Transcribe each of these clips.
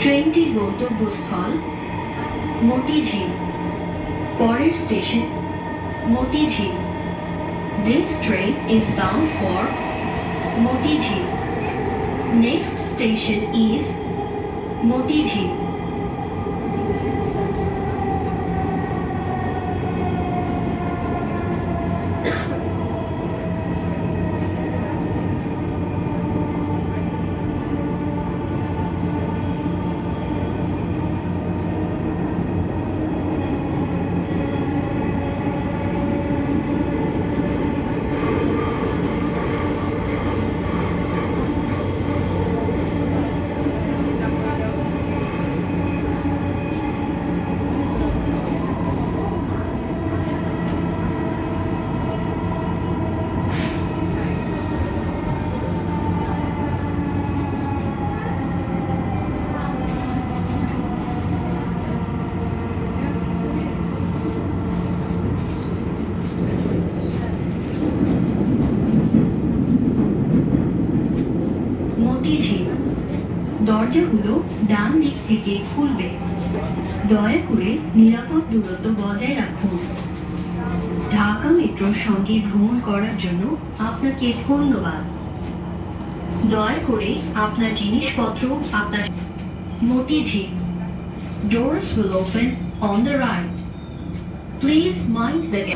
ট্রেনটির গন্তব্যস্থল মতিঝিল পরের station Motijheel This train is bound for Motijhil. Next station is Motijhil. দরজাগুলো ডান দিক থেকে খুলবে। দয়া করে নিরাপদ দূরত্ব বজায় রাখুন। ঢাকা মেট্রোর সঙ্গে ভ্রমণ করার জন্য আপনাকে ধন্যবাদ। দয়া করে আপনার জিনিসপত্র আপনার Motijheel Doors will open on the right. Please mind the পা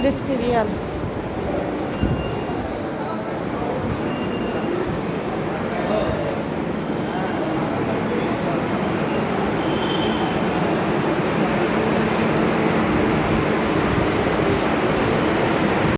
টিকিটের সিরিয়াল